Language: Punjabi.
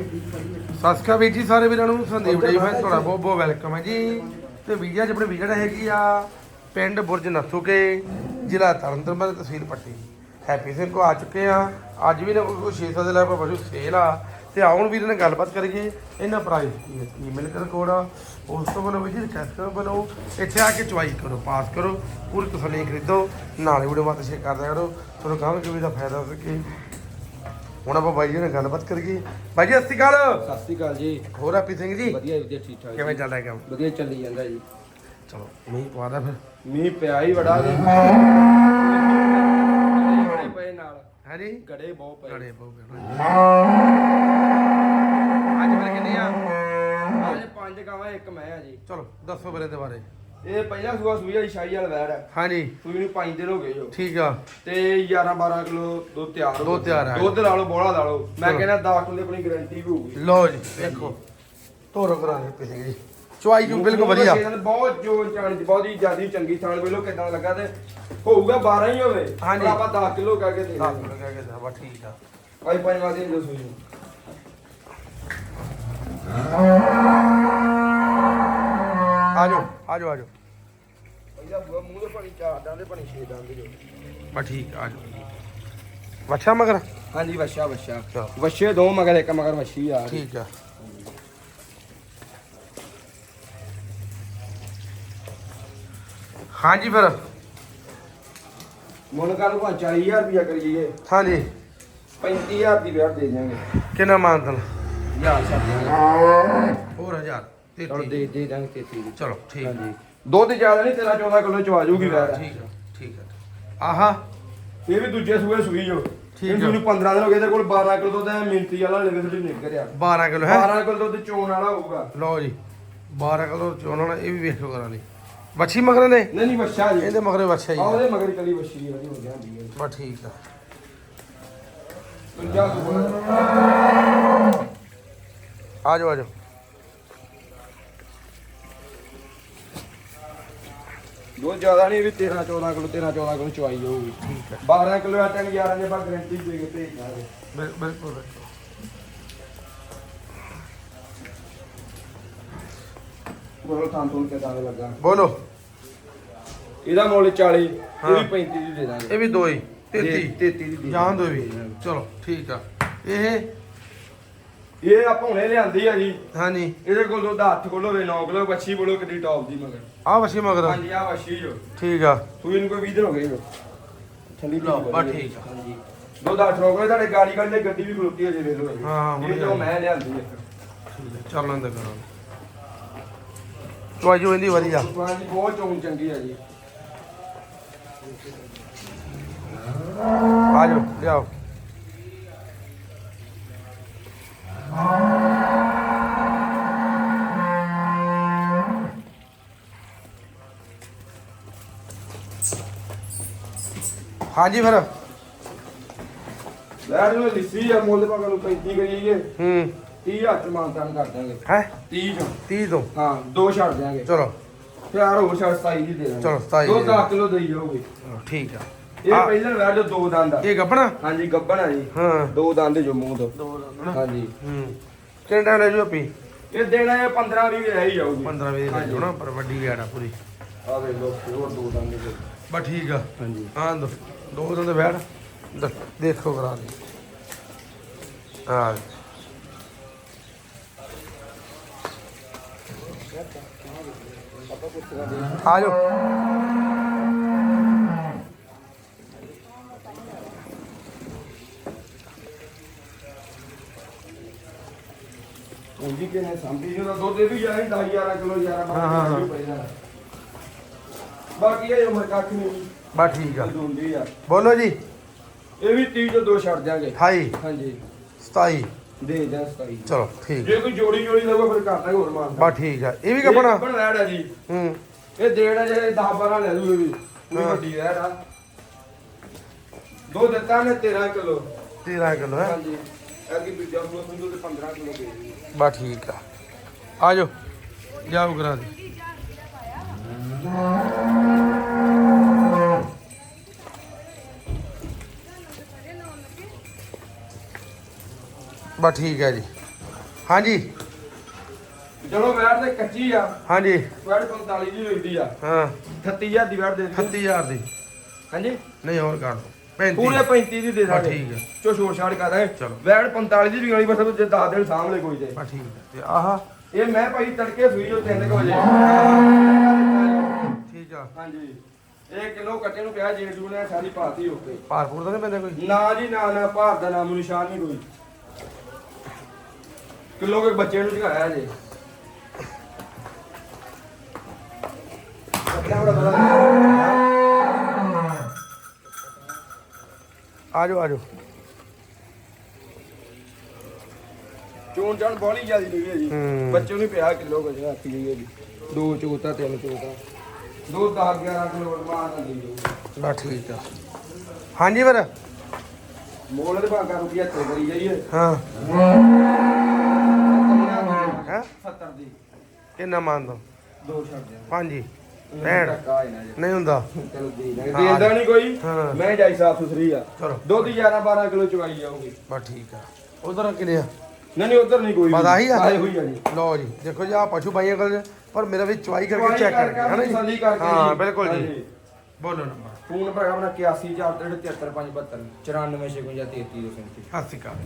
ਸਤਿ ਸ਼੍ਰੀ ਅਕਾਲ ਵੀਰ ਜੀ ਸਾਰੇ ਵੀਰਾਂ ਨੂੰ ਸੰਦੀਪ ਜੀ ਮੈਂ ਤੁਹਾਡਾ ਬਹੁਤ ਬਹੁਤ ਵੈਲਕਮ ਹੈ ਜੀ। ਤੇ ਵੀਜ਼ਾ ਚ ਆਪਣੇ ਵਿਜਟ ਹੈਗੀ ਆ ਪਿੰਡ ਬੁਰਜ ਨੱਥੂਕੇ ਜ਼ਿਲ੍ਹਾ ਤਰਨਤਾਰਨ ਤਹਿਸੀਲ ਪੱਟੀ। ਹੈਪੀ ਸਿੰਘ ਕੋ ਆ ਚੁੱਕੇ ਆ। ਅੱਜ ਵੀ ਨਾ ਕੋਈ 600 ਦੇ ਲੈ ਪਸ਼ੂ ਸੇਲ ਆ। ਤੇ ਆਉਣ ਵੀਰ ਨਾਲ ਗੱਲਬਾਤ ਕਰੀਏ। ਇਹਨਾਂ ਪ੍ਰਾਈਸ ਕੀ ਹੈ? ਈਮੇਲ ਕਰ ਕੋਡ ਆ? ਉਸ ਤੋਂ ਬਾਅਦ ਵੀ ਜੀ ਕਸਟਮਰ ਬਣੋ ਇੱਥੇ ਆ ਕੇ ਚੁਆਈ ਕਰੋ ਪਾਸ ਕਰੋ। ਪੂਰੀ ਤਸੱਲੀ ਖਰੀਦੋ। ਨਾਲੇ ਵੀਡੀਓ ਮਤ ਸ਼ੇਅਰ ਕਰਦਿਆ ਕਰੋ। ਤੁਹਾਨੂੰ ਕਹਾਂਗੇ ਕਿ ਵੀ ਦਾ ਫਾਇਦਾ ਹੋ ਸਕੇ। ਹੁਣ ਆਪਾਂ ਬਾਈ ਜੀ ਨਾਲ ਗੱਲਬਾਤ ਕਰੀਏ। ਬਾਈ ਜੀ ਸਤਿ ਸ਼੍ਰੀ ਅਕਾਲ। ਸਤਿ ਸ਼੍ਰੀ ਅਕਾਲ ਜੀ। ਹੋਰ ਹੈਪੀ ਸਿੰਘ ਜੀ? ਵਧੀਆ ਵਧੀਆ ਠੀਕ ਠਾਕ ਕਿਵੇਂ। ਚੱਲਦਾ ਹੈ ਕੰਮ? ਵਧੀਆ ਚੱਲੀ ਜਾਂਦਾ ਜੀ। ਚਲੋ ਮੀਂਹ ਪਵਾਦਾ ਫਿਰ। ਮੀਂਹ ਪਿਆ ਹੀ ਬੜਾ ਜੀ। ਗੜੇ ਪਏ ਨਾਲ। ਹੈ ਜੀ ਗੜੇ ਬਹੁਤ ਪਏ ਪਊਗੇ ਅੱਜ ਫਿਰ ਕਿੰਨੇ ਆ? ਅੱਜ ਪੰਜ ਗਾਵਾਂ ਇੱਕ ਮੈਂ ਆ ਜੀ। ਚਲੋ ਦੱਸੋ ਫਿਰ ਇਹਦੇ ਬਾਰੇ। ਇਹ ਪਹਿਲਾ ਸੂਆ ਸੂਈ ਆ ਜੀ ਸ਼ਾਹੀ ਵਾਲਾ ਵੈੜ ਹੈ ਹਾਂਜੀ। ਸੂਈ ਨੂੰ ਪੰਜ ਦਿਨ ਹੋ ਗਏ ਜੋ ਠੀਕ ਆ। ਤੇ 11 12 ਕਿਲੋ ਦੁੱਧ ਤਿਆਰ ਹੋ ਦੁੱਧ ਤਿਆਰ ਹੈ। ਦੁੱਧ ਲਾ ਲਓ ਬੋਲਾ ਲਾ ਲਓ। ਮੈਂ। ਕਹਿੰਦਾ 10 ਕਿਲੋ ਦੀ ਆਪਣੀ ਗਾਰੰਟੀ ਵੀ ਹੋਊਗੀ। ਲਓ ਜੀ ਦੇਖੋ। ਤੋਰੋ ਕਰਾ ਦੇ ਹੈਪੀ ਸਿੰਘ ਜੀ ਚੁਆਈ ਜੂ ਬਿਲਕੁਲ ਵਧੀਆ। ਬਹੁਤ ਜੋ ਚਾਣ ਦੀ ਬਹੁਤ ਹੀ ਜਿਆਦੀ ਚੰਗੀ ਥਾਣ ਵੇਲੋ ਕਿਦਾਂ ਲੱਗਾ ਤੇ ਹੋਊਗਾ 12 ਹੀ ਹੋਵੇ। ਹਾਂਜੀ। ਪਰ ਆਪਾਂ 10 ਕਿਲੋ ਕਹਿ ਕੇ ਦੇ ਦਾਂਗੇ ਦਾ ਠੀਕ ਆ। ਭਾਈ ਪੰਜਵਾਂ ਦਿਨ ਜੋ। ਸੂਈ ਨੂੰ ਆਜੋ ਆਜੋ ਆਜੋ। ਇਹਦਾ ਬੂਆ ਮੂੰਹ ਦੇ ਪਾਣੀ ਚਾਰ ਡਾਂਦੇ ਪਾਣੀ ਛੇ ਡਾਂਦੇ ਜੋ ਬਸ ਠੀਕ ਆ, ਆਜੋ। ਵੱਛਾ ਮਗਰ? ਹਾਂਜੀ ਵਛਾ ਵਛਾ। ਚਲੋ। ਵਛੇ ਦੋ ਮਗਰ ਇੱਕ ਮਗਰ ਵਛੀ ਆ। ਠੀਕ ਆ। ਹਾਂਜੀ ਫਿਰ। ਮੁੱਲ ਕਰ ਨੂੰ 40000 ਰੁਪਇਆ ਕਰੀਏ। ਹਾਂਜੀ। 35000 ਦੀ ਵਿਆਹ ਦੇ ਦਿਆਂਗੇ। ਕਿੰਨਾ ਮਾਨਤਨ ਯਾਰ ਛੱਡ ਦਿਆਂਗੇ। ਹੋਰ ਹਜ਼ਾਰ। ਚਲੋ 33 ਦੇ ਦੇ ਦਾਂਗੇ 33 ਦੀ ਚਲੋ ਠੀਕ ਆ। ਹਾਂਜੀ। ਦੁੱਧ ਜ਼ਿਆਦਾ ਨਹੀਂ 13 14 ਕਿਲੋ ਚਵਾ ਜੂਗੀ ਵਿਆਹ ਠੀਕ ਆ ਠੀਕ ਆ ਆਹਾ। ਇਹ ਵੀ ਦੂਜੇ ਸੂਏ ਸੂਈ ਜੋ। ਠੀਕ ਠੀਕ ਆ। ਨੂੰ 15 ਦਿਨ ਹੋ ਗਏ ਇਹਦੇ ਕੋਲ 12 ਕਿਲੋ ਦੁੱਧ ਹੈ ਮਿੰਤੀ ਵਾਲਾ ਲੈਵੇ ਥੋੜੀ ਨਿਕਲ ਆ 12 ਕਿਲੋ ਹੈ? 12 ਕਿਲੋ ਦੁੱਧ ਚੋਣ ਵਾਲਾ ਹੋਊਗਾ। ਲਓ ਜੀ 12 ਕਿਲੋ ਚੋਣਾਂ ਨਾਲ ਇਹ ਵੀ ਵੇਖੋ ਕਰਾਂ ਲਈ ਵੱਛੀ ਮਗਰ ਨੇ? ਨਹੀਂ ਨਹੀਂ ਵਛਾ ਜੀ। ਇਹਦੇ ਮਗਰੇ ਵੱਛਾ ਹੀ ਆ ਆ ਉਹਦੇ ਮਗਰ ਕਲੀ ਵਛੀ ਵਾਲੀ ਹੋ ਜਾਂਦੀ ਹੈ। ਬਸ ਠੀਕ ਆ। ਪੰਜਾਬ ਤੋਂ ਆਜੋ ਆਜੋ ਦੋ ਜ਼ਿਆਦਾ ਨਹੀਂ ਵੀ 13 14 ਕਿਲੋ 13 14 ਕਿਲੋ ਚਵਾਈ ਠੀਕ ਆ 12 ਕਿਲੋ ਆਟਾ ਨਹੀਂ 11 ਦੇ ਬਾਅਦ ਗਰੰਟੀ ਦੇ ਕੇ ਭੇਜ ਦਾਂਗੇ। ਬਿਲ- ਬਿਲਕੁਲ ਬਿਲਕੁਲ। ਬੋਲੋ ਤਾਂ ਤੋਂ ਕਿਦਾਂ ਲੱਗਾ? ਬੋਲੋ। ਇਹਦਾ ਮੁੱਲ 40 ਇਹ ਹਾਂ। ਵੀ 35 ਦੀ ਦੇ ਦਾਂਗੇ। ਇਹ ਵੀ ਦੋ ਹੀ 33 33 ਦੀ ਜਾਣ ਦੋ। ਵੀ। ਚਲੋ ਠੀਕ ਆ। ਇਹ ਇਹ ਆਪਾਂ ਹੁਣੇ ਲਿਆਂਦੀ ਆ ਜੀ। ਹਾਂਜੀ। ਇਹਦੇ ਕੋਲ ਦੁੱਧ 8 ਕਿਲੋ ਹੋਵੇ 9 ਕਿਲੋ ਬੱਚੀ ਬੋਲੋ ਕਿੱਡੀ ਟੌਪ ਦੀ ਮਗਰ। ਆ ਵੱਛੀ ਮਗਰ? ਹਾਂਜੀ ਆ ਵਸ਼ੀ ਜੋ। ਠੀਕ ਆ। ਤੂੰ ਇਹਨੂੰ ਕੋਈ 20 ਦਿਨ ਹੋ ਗਏ ਜੋ ਠੰਡੀ ਲਓ, ਬਸ ਠੀਕ ਆ। ਹਾਂਜੀ। ਦੁੱਧ 8 ਕਿਲੋ ਤੁਹਾਡੇ ਗਾੜੀ ਕੱਢੇ ਗੱਡੀ ਵੀ ਖਲੋਤੀ ਹੈ ਜੇ ਵੇਖ ਲਓ ਜੀ। ਹਾਂ, ਹਾਂ, ਹੁਣੇ ਇਹ ਜੋ ਮੈਂ ਲਿਆਂਦੀ ਆ। ਚੱਲ ਲੈਂਦੇ ਕਰਾਂ ਚੁਆਈ ਜੋ ਇਹਦੀ ਵਧੀਆ ਹਾਂਜੀ ਬਹੁਤ ਚੋਣ ਚੰਗੀ ਹੈ ਜੀ। ਆਜੋ ਲਿਆਓ। ਹਾਂਜੀ ਫਿਰ। ਲੈਟ ਨੂੰ ਲਿੱਸੀ ਆ ਮੁੱਲ ਭਾਵੇਂ ਨੂੰ 35 ਕਰੀਏ ਹੂੰ। 30 ਹੱਥ ਮਾਨਤਾਨ ਕਰ ਦਾਂਗੇ ਹੈ? 30 ਚੋਂ। 30 ਤੋਂ? ਹਾਂ ਦੋ ਛੱਡ ਦਿਆਂਗੇ। ਚਲੋ। ਪਿਆਰ ਹੋਰ ਛੱਡ 27 ਦੀ ਦੇ ਦਾਂਗੇ ਚਲੋ, 27 ਦੋ ਦੀ। 10 ਕਿਲੋ ਦੇਈ ਜਾਓਗੇ। ਚਲੋ, ਠੀਕ ਆ। ਇਹ ਆ, ਪਹਿਲਾਂ ਵੈਰ ਜੋ ਦੋ ਦੰਦ ਆ। ਇਹ ਗੱਬਣਾ? ਹਾਂਜੀ ਗੱਬਣ ਆ ਜੀ। ਹਾਂ। ਦੋ ਦੰਦ ਜੋ ਮੂੰਹ ਤੋਂ। ਦੋ ਲੱਗਣਾ ਹਾਂਜੀ। ਹੂੰ। ਕਿੰਨਾ ਟਾਈਮ ਲੈ ਜੂ ਆਪੀ? ਇਹ ਦੇਣਾ ਇਹ 15 20 ਰਹਿ ਹੀ ਜਾਊਗੀ। 15 ਵਜੇ ਲੈ ਜਾਓ ਨਾ ਪਰ ਵੱਡੀ ਵਿਆੜਾ ਪੂਰੀ। ਆ ਵੇ ਲੋ ਹੋਰ ਦੋ ਦੰਦ ਜੋ ਬਸ ਠੀਕ ਆ। ਹਾਂਜੀ। ਹਾਂ ਦੋ ਦੋ ਦਿਨ ਦੇ ਬੈਠ। ਦ- ਦੇਖੋ ਕਰਾ ਦੇ। ਹਾਂ ਆ ਜਾਓ। ਉਂਜੀ ਕੇ ਨੇ ਸੰਭੀ ਨੂੰ ਤਾਂ ਦੁੱਧ ਇਹ ਵੀ ਜਾਈ 10 11 ਕਿਲੋ 11 ਹਾਂ, ਹਾਂ, ਹਾਂ। ਬਾਕੀ ਇਹ ਉਮਰ ਕੱਖ ਨਹੀਂ ਬਸ ਠੀਕ ਆ। ਹੁੰਦੀ ਆ। ਬੋਲੋ ਜੀ। ਇਹ ਵੀ 30 ਤੋਂ ਦੋ ਛੱਡ ਦਿਆਂਗੇ। 28 ਹਾਂਜੀ। 27 ਦੇ ਦਿਆਂ 27 ਚਲੋ ਠੀਕ। ਜੇ ਕੋਈ ਜੋੜੀ ਜੋੜੀ ਲਊਗਾ ਫਿਰ ਹੈ ਹੋਰ ਮਾਨ। ਬਸ ਠੀਕ ਆ। ਇਹ ਵੀ ਕੱਪਣਾ ਬਣ ਵੈੜ ਆ ਜੀ। ਹੂੰ। ਇਹ ਦੇੜਾ ਜੇ 10 12 ਲੈ ਲੂ ਇਹ ਵੀ। ਪੂਰੀ ਹਾਂ। ਵੱਡੀ ਵੈੜ ਆ। ਦੋ ਦਿੱਤਾ ਨੇ 13 ਕਿਲੋ। 13 ਕਿਲੋ ਹੈ। ਹਾਂਜੀ। ਅੱਗੇ ਦੂਜਾ ਫਲੋ ਸੰਦੂ ਤੇ 15 ਕਿਲੋ ਦੇ ਜੀ ਬਸ ਠੀਕ ਆ। ਆ ਜਾਓ। ਜਾਓ ਕਰਾ ਦੇ ਬਸ ਠੀਕ ਹੈ ਜੀ। ਹਾਂਜੀ। ਚਲੋ ਵੈਟ ਤੇ ਕੱਚੀ ਆ। ਹਾਂਜੀ। ਵੈਟ 45 ਦੀ ਵਿਕਦੀ ਆ। ਹਾਂ। 38000 ਦੀ ਵੈਟ ਦੇ ਦਿਓ। 38000 ਦੀ। ਹਾਂਜੀ। ਨਹੀਂ ਹੋਰ ਕਰ ਦੋ। 35 ਪੂਰੇ 35 ਦੀ ਦੇ ਬਸ ਠੀਕ ਆ। ਚੋ ਛੋੜ ਛਾੜ ਕਰ ਚਲੋ। ਵੈਟ 45 ਦੀ ਵਿਕਣੀ ਬਸ ਜੇ 10 ਦਿਨ ਸਾਹਮਣੇ ਕੋਈ ਤੇ। ਬਸ ਠੀਕ ਹੈ ਤੇ ਆਹ। ਇਹ ਮੈਂ ਭਾਈ ਤੜਕੇ ਸੂਈ ਜੋ 3 ਵਜੇ। ਠੀਕ ਆ। ਹਾਂਜੀ। ਇਹ ਕਿਲੋ ਕੱਟੇ ਨੂੰ ਪਿਆ ਜੇਠ ਜੂਨੇ ਸਾਰੀ ਪਾਤੀ ਹੋ ਗਈ ਭਾਰਪੂਰ ਤਾਂ ਨਹੀਂ ਪੈਂਦਾ ਕੋਈ? ਨਾ ਜੀ ਨਾ ਨਾ ਭਾਰ ਦਾ ਨਾਮ ਨਿਸ਼ਾਨ ਨਹੀਂ ਕੋਈ। ਕਿਲੋ ਕੇ ਬੱਚੇ ਨੂੰ ਝਗਾਇਆ ਜੇ ਕੱਟਿਆ ਬੜਾ ਬੜਾ ਆ ਜਾਓ ਆ ਜਾਓ ਚੋਣ ਚਾਣ ਬੋਲੀ ਜਿਆਦੀ ਹੈ ਜੀ। ਹੂੰ। ਬੱਚੇ ਨੂੰ ਪਿਆ ਕਿਲੋ ਕੁ ਜਿਹੜਾ ਪੀ ਹੈ ਜੀ। ਦੋ ਚੋਤਾ ਤਿੰਨ ਚੋਤਾ। ਦੋ 10 11 ਕਿਲੋ ਮਾਰ ਲੱਗੀ ਜੋ। ਬਸ ਠੀਕ ਆ ਹਾਂਜੀ ਫਿਰ ਮੋਲ ਦੇ ਭਾਗਾ ਰੁਪਿਆ ਤੇ ਕਰੀ ਜਾਈਏ। ਹਾਂ। ਹੈ? 70 ਦੀ। ਕਿੰਨਾ ਮੰਨਦਾ ਦੋ? ਛੱਡ ਦੇ ਹਾਂਜੀ। ਭੈਣ। ਨਹੀਂ ਹੁੰਦਾ। ਚਲੋ ਦੇ ਦਾਂਗੇ। ਦੇਦਾ ਨਹੀਂ ਕੋਈ। ਮੈਂ ਜਾਈ ਸਾਫ਼ ਸੁਥਰੀ ਆ। ਚਲੋ। ਦੁੱਧ 11 12 ਕਿਲੋ ਚੁਆਈ ਜਾਊਗੀ। ਬਸ ਠੀਕ ਆ। ਉਧਰ ਕਿੰਨੇ ਆ? ਨਹੀਂ ਨਹੀਂ ਉਧਰ ਨਹੀਂ ਕੋਈ ਆਹੀ ਆ? ਆਹੀ ਹੋਈ ਆ ਜੀ। ਲਓ ਜੀ ਦੇਖੋ ਜੀ ਆ ਪਸ਼ੂ ਬਾਈਆਂ ਕੋਲ ਪਰ ਮੇਰਾ ਵੀ ਚੁਆਈ ਕਰਕੇ ਚੈੱਕ ਕਰਕੇ, ਹੈ ਨਾ ਜੀ? ਹਾਂ। ਬਿਲਕੁਲ ਜੀ। ਹਾਂਜੀ। ਬੋਲੋ ਨੰਬਰ। ਫੋਨ ਪਰ ਆਪਣਾ 81 473 572 94 56 33 ਸਤਿ ਸ਼੍ਰੀ ਅਕਾਲ।